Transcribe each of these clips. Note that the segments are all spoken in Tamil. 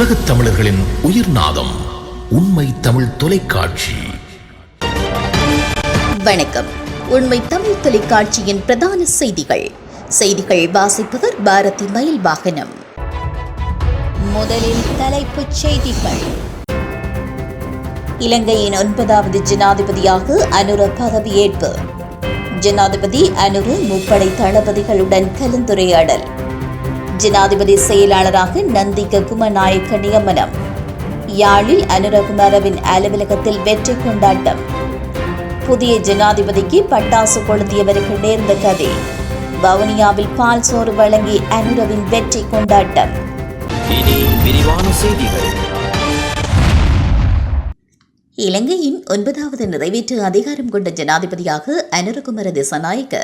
உலகத் தமிழர்களின் உயிர் நாதம் உண்மை தமிழ் தொலைக்காட்சி. வணக்கம். உண்மை தமிழ் தொலைக்காட்சியின் பிரதான செய்திகள். செய்திகள் வாசிப்பவர் பாரதி மயில் வாகனம் முதலில் தலைப்புச் செய்திகள். இலங்கையின் ஒன்பதாவது ஜனாதிபதியாக அனுர பதவியேற்பு. ஜனாதிபதி அனுரு முப்படை தளபதிகளுடன் கலந்துரையாடல். ஜனாதிபதி செயலாளராக நந்திக குமநாயக்க நியமனம். யாழில் அனுரகுமாரவின் அலுவலகத்தில் வெற்றி கொண்டாட்டம். புதிய ஜனாதிபதிக்கு பட்டாசு கொளுத்தியவருக்கு நேர்ந்த கதை. வவுனியாவில் பால் சோறு வழங்கி அனுரவின் வெற்றி கொண்டாட்டம். இலங்கையின் ஒன்பதாவது நிறைவேற்று அதிகாரம் கொண்ட ஜனாதிபதியாக அனுரகுமர திசநாயக்க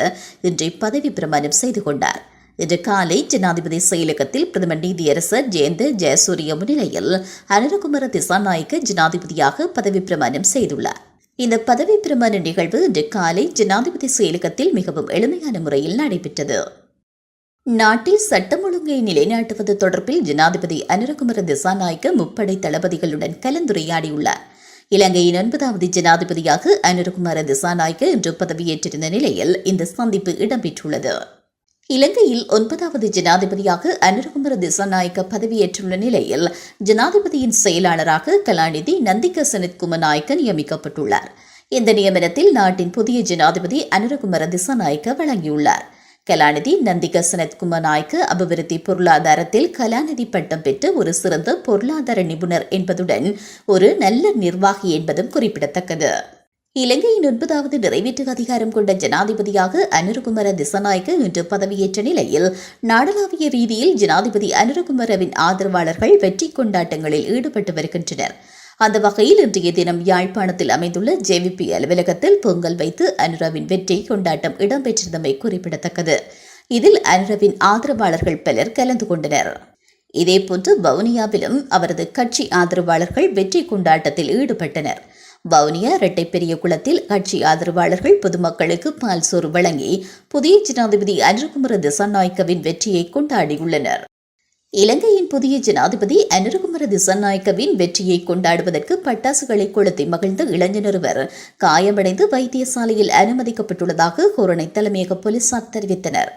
இன்று பதவி பிரமாணம் செய்து கொண்டார். இன்று காலை ஜனாதிபதி செயலகத்தில் பிரதமர் நீதியரசர் ஜெயந்த ஜெயசூரிய முன்னிலையில் அனுரகுமர திசாநாயக்க ஜனாதிபதியாக பதவி பிரமாணம் செய்துள்ளார். இந்த பதவி பிரமாண நிகழ்வு இன்று காலை ஜனாதிபதி செயலகத்தில் மிகவும் எளிமையான முறையில் நடைபெற்றது. நாட்டில் சட்டம் ஒழுங்கை நிலைநாட்டுவது தொடர்பில் ஜனாதிபதி அனுரகுமர திசாநாயக்க முப்படை தளபதிகளுடன் கலந்துரையாடியுள்ளார். இலங்கையின் ஒன்பதாவது ஜனாதிபதியாக அனுரகுமார திசாநாயக்க இன்று பதவியேற்றிருந்த நிலையில் இந்த சந்திப்பு இடம்பெற்றுள்ளது. இலங்கையில் ஒன்பதாவது ஜனாதிபதியாக அனுரகுமர திசாநாயக்க பதவியேற்றுள்ள நிலையில் ஜனாதிபதியின் செயலாளராக கலாநிதி நந்திக சனத் நாயக்க நியமிக்கப்பட்டுள்ளார். இந்த நியமனத்தில் நாட்டின் புதிய ஜனாதிபதி அனுரகுமர திசாநாயக்க வழங்கியுள்ளார். கலாநிதி நந்திக சனத்குமார் நாயக்க அபிவிருத்தி பொருளாதாரத்தில் கலாநிதி பட்டம் பெற்ற ஒரு சிறந்த பொருளாதார நிபுணர் என்பதுடன் ஒரு நல்ல நிர்வாகி என்பதும் குறிப்பிடத்தக்கது. இலங்கையின் ஒன்பதாவது நிறைவேற்று அதிகாரம் கொண்ட ஜனாதிபதியாக அனுரகுமர திசநாயக்க இன்று பதவியேற்ற நிலையில் நாடளாவிய ரீதியில் ஜனாதிபதி அனுரகுமரவின் ஆதரவாளர்கள் வெற்றி கொண்டாட்டங்களில் ஈடுபட்டு வருகின்றனர். அந்த வகையில் இன்றைய தினம் யாழ்ப்பாணத்தில் அமைந்துள்ள ஜேவிபி அலுவலகத்தில் பொங்கல் வைத்து அனுரவின் வெற்றி கொண்டாட்டம் இடம்பெற்றிருந்தமை குறிப்பிடத்தக்கது. இதில் அனுரவின் ஆதரவாளர்கள் பலர் கலந்து கொண்டனர். இதேபோன்று வவுனியாவிலும் அவரது கட்சி ஆதரவாளர்கள் வெற்றி கொண்டாட்டத்தில் ஈடுபட்டனர். வவுனியா இரட்டை பெரிய குளத்தில் கட்சி ஆதரவாளர்கள் பொதுமக்களுக்கு பால் சோறு வழங்கி புதிய ஜனாதிபதி அனுரகுமர திசாநாயக்கவின் வெற்றியை கொண்டாடியுள்ளனர். இலங்கையின் புதிய ஜனாதிபதி அனுரகுமர திசநாயக்கவின் வெற்றியை கொண்டாடுவதற்கு பட்டாசுகளை கொளுத்தி மகிழ்ந்த இளைஞர் காயமடைந்து வைத்தியசாலையில் அனுமதிக்கப்பட்டுள்ளதாக ஹொரணை தலைமையக போலீசார் தெரிவித்தனர்.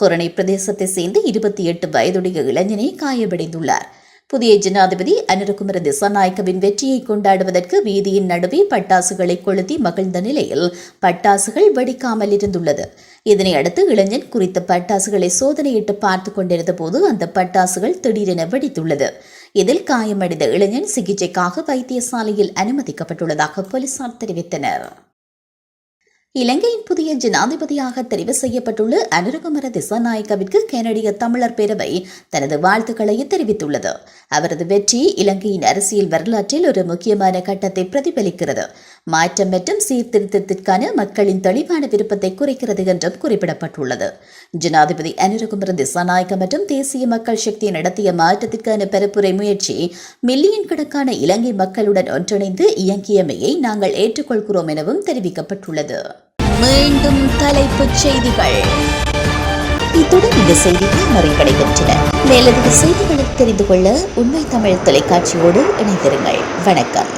ஹொரணை பிரதேசத்தை சேர்ந்த இருபத்தி எட்டு வயதுடைய இளைஞனே காயமடைந்துள்ளார். புதிய ஜனாதிபதி அனுரகுமர திசாநாயக்கவின் வெற்றியை கொண்டாடுவதற்கு வீதியின் நடுவே பட்டாசுகளை கொளுத்தி மகிழ்ந்த நிலையில் பட்டாசுகள் வெடிக்காமல் இருந்துள்ளது. இதனை அடுத்து இளைஞன் குறித்த பட்டாசுகளை சோதனையிட்டு பார்த்து கொண்டிருந்த போது அந்த பட்டாசுகள் திடீரென வெடித்துள்ளது. இதில் காயமடைந்த இளைஞன் சிகிச்சைக்காக வைத்தியசாலையில் அனுமதிக்கப்பட்டுள்ளதாக போலீசார் தெரிவித்தனர். இலங்கையின் புதிய ஜனாதிபதியாக தெரிவு செய்யப்பட்டுள்ள அனுரகுமர திசாநாயக்கவிற்கு கனடிய தமிழர் பேரவை தனது வாழ்த்துக்களை தெரிவித்துள்ளது. அவரது வெற்றி இலங்கையின் அரசியல் வரலாற்றில் ஒரு முக்கியமான கட்டத்தை பிரதிபலிக்கிறது. மாற்றம் மற்றும் சீர்திருத்தத்திற்கான மக்களின் தெளிவான விருப்பத்தை குறைக்கிறது என்றும் குறிப்பிடப்பட்டுள்ளது. ஜனாதிபதி அனுரகுமர திசாநாயக்க மற்றும் தேசிய மக்கள் சக்தி நடத்திய மாற்றத்திற்கான பரப்புரை முயற்சி மில்லியன் கணக்கான இலங்கை மக்களுடன் ஒன்றிணைந்து இயங்கியமையை நாங்கள் ஏற்றுக்கொள்கிறோம் எனவும் தெரிவிக்கப்பட்டுள்ளது. மீண்டும் தலைப்புச் செய்திகள். இத்துடன் இந்த செய்திகள் நிறைவடைகின்றன. மேலதிக செய்திகளை தெரிந்து கொள்ள உண்மை தமிழ் தொலைக்காட்சியோடு இணைந்திருங்கள். வணக்கம்.